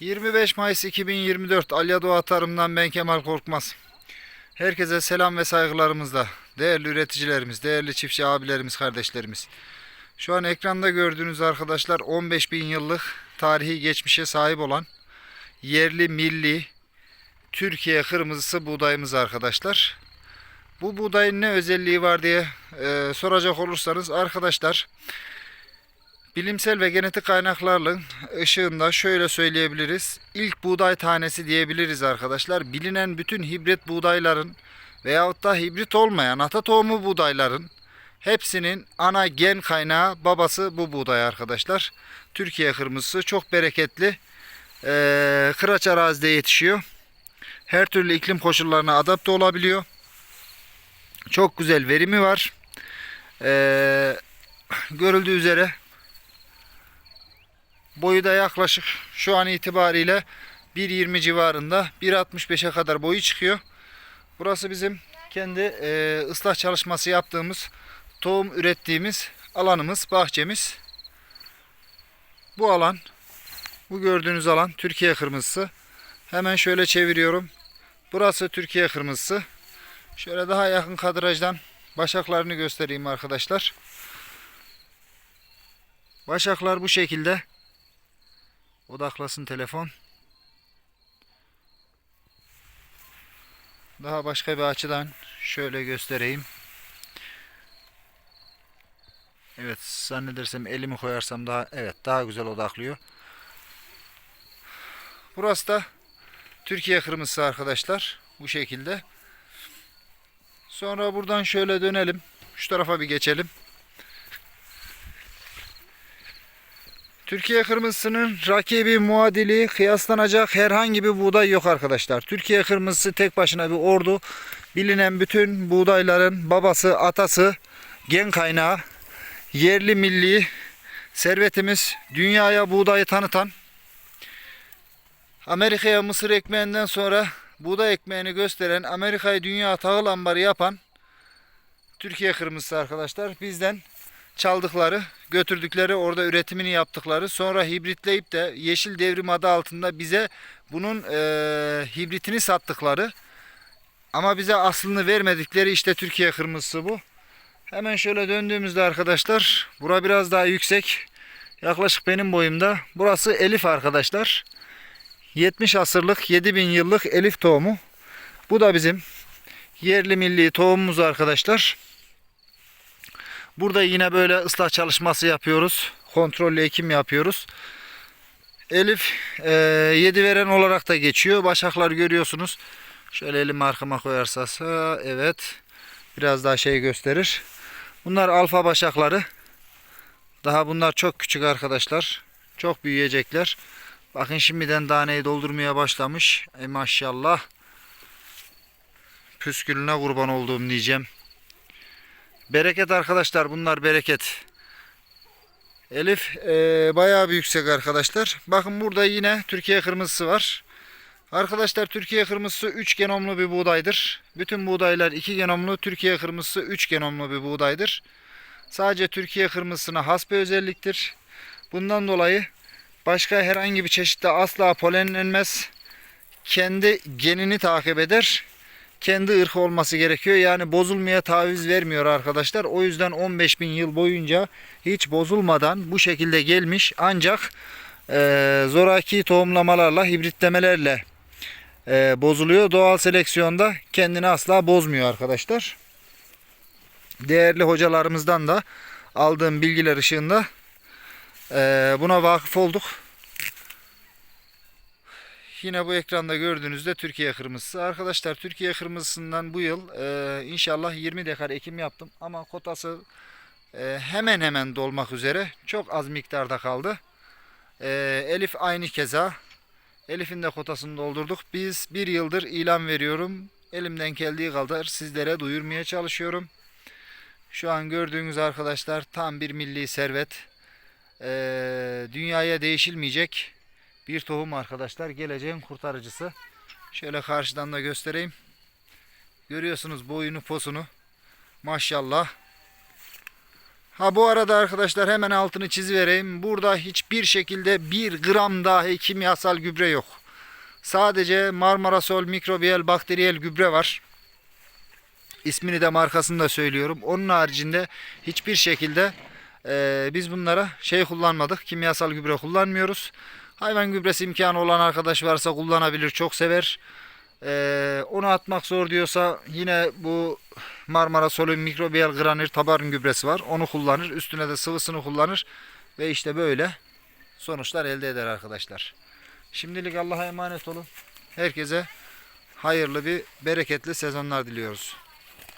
25 Mayıs 2024 Alya Doğa Tarım'dan ben Kemal Korkmaz. Herkese selam ve saygılarımızla. Değerli üreticilerimiz, değerli çiftçi abilerimiz, kardeşlerimiz. Şu an ekranda gördüğünüz arkadaşlar 15 bin yıllık tarihi geçmişe sahip olan yerli milli Türkiye kırmızısı buğdayımız arkadaşlar. Bu buğdayın ne özelliği var diye e, soracak olursanız arkadaşlar bilimsel ve genetik kaynaklarla ışığında şöyle söyleyebiliriz. İlk buğday tanesi diyebiliriz arkadaşlar. Bilinen bütün hibrit buğdayların veyahut da hibrit olmayan ata tohumu buğdayların hepsinin ana gen kaynağı babası bu buğday arkadaşlar. Türkiye kırmızısı çok bereketli. Ee, kıraç arazide yetişiyor. Her türlü iklim koşullarına adapte olabiliyor. Çok güzel verimi var. Ee, görüldüğü üzere boyu da yaklaşık şu an itibariyle 1.20 civarında 1.65'e kadar boyu çıkıyor. Burası bizim kendi e, ıslah çalışması yaptığımız tohum ürettiğimiz alanımız, bahçemiz. Bu alan, bu gördüğünüz alan Türkiye kırmızısı. Hemen şöyle çeviriyorum. Burası Türkiye kırmızısı. Şöyle daha yakın kadrajdan başaklarını göstereyim arkadaşlar. Başaklar bu şekilde. Odaklasın telefon. Daha başka bir açıdan şöyle göstereyim. Evet zannedersem elimi koyarsam daha evet daha güzel odaklıyor. Burası da Türkiye kırmızısı arkadaşlar. Bu şekilde. Sonra buradan şöyle dönelim. Şu tarafa bir geçelim. Türkiye kırmızısının rakibi, muadili, kıyaslanacak herhangi bir buğday yok arkadaşlar. Türkiye kırmızısı tek başına bir ordu. Bilinen bütün buğdayların babası, atası, gen kaynağı, yerli milli servetimiz, dünyaya buğdayı tanıtan, Amerika'ya mısır ekmeğinden sonra buğday ekmeğini gösteren, Amerika'yı dünya tahıl ambarı yapan Türkiye kırmızısı arkadaşlar. Bizden çaldıkları, götürdükleri, orada üretimini yaptıkları, sonra hibritleyip de yeşil devrim adı altında bize bunun e, hibritini sattıkları ama bize aslını vermedikleri işte Türkiye kırmızısı bu. Hemen şöyle döndüğümüzde arkadaşlar, bura biraz daha yüksek. Yaklaşık benim boyumda. Burası Elif arkadaşlar. 70 asırlık 7000 yıllık Elif tohumu. Bu da bizim yerli milli tohumumuz arkadaşlar. Burada yine böyle ıslah çalışması yapıyoruz. Kontrollü ekim yapıyoruz. Elif e, yedi veren olarak da geçiyor. Başaklar görüyorsunuz. Şöyle elimi arkama koyarsa evet. Biraz daha şey gösterir. Bunlar alfa başakları. Daha bunlar çok küçük arkadaşlar. Çok büyüyecekler. Bakın şimdiden taneyi doldurmaya başlamış. E maşallah. Püskülüne kurban olduğum diyeceğim. Bereket arkadaşlar bunlar bereket. Elif e, bayağı bir yüksek arkadaşlar. Bakın burada yine Türkiye kırmızısı var. Arkadaşlar Türkiye kırmızısı 3 genomlu bir buğdaydır. Bütün buğdaylar 2 genomlu, Türkiye kırmızısı 3 genomlu bir buğdaydır. Sadece Türkiye kırmızısına has bir özelliktir. Bundan dolayı başka herhangi bir çeşitte asla polenlenmez. Kendi genini takip eder kendi ırkı olması gerekiyor. Yani bozulmaya taviz vermiyor arkadaşlar. O yüzden 15 bin yıl boyunca hiç bozulmadan bu şekilde gelmiş. Ancak e, zoraki tohumlamalarla, hibritlemelerle e, bozuluyor. Doğal seleksiyonda kendini asla bozmuyor arkadaşlar. Değerli hocalarımızdan da aldığım bilgiler ışığında e, buna vakıf olduk. Yine bu ekranda gördüğünüzde Türkiye kırmızısı. Arkadaşlar Türkiye kırmızısından bu yıl e, inşallah 20 dekar ekim yaptım. Ama kotası e, hemen hemen dolmak üzere. Çok az miktarda kaldı. E, Elif aynı keza. Elif'in de kotasını doldurduk. Biz bir yıldır ilan veriyorum. Elimden geldiği kadar sizlere duyurmaya çalışıyorum. Şu an gördüğünüz arkadaşlar tam bir milli servet. E, dünyaya değişilmeyecek bir tohum arkadaşlar. Geleceğin kurtarıcısı. Şöyle karşıdan da göstereyim. Görüyorsunuz boyunu posunu. Maşallah. Ha bu arada arkadaşlar hemen altını çizivereyim. Burada hiçbir şekilde bir gram dahi kimyasal gübre yok. Sadece Marmarasol mikrobiyal bakteriyel gübre var. İsmini de markasını da söylüyorum. Onun haricinde hiçbir şekilde eee, biz bunlara şey kullanmadık. Kimyasal gübre kullanmıyoruz. Hayvan gübresi imkanı olan arkadaş varsa kullanabilir. Çok sever. Eee, onu atmak zor diyorsa yine bu Marmara Sol'un mikrobiyal granür tabarın gübresi var. Onu kullanır. Üstüne de sıvısını kullanır. Ve işte böyle sonuçlar elde eder arkadaşlar. Şimdilik Allah'a emanet olun. Herkese hayırlı bir bereketli sezonlar diliyoruz.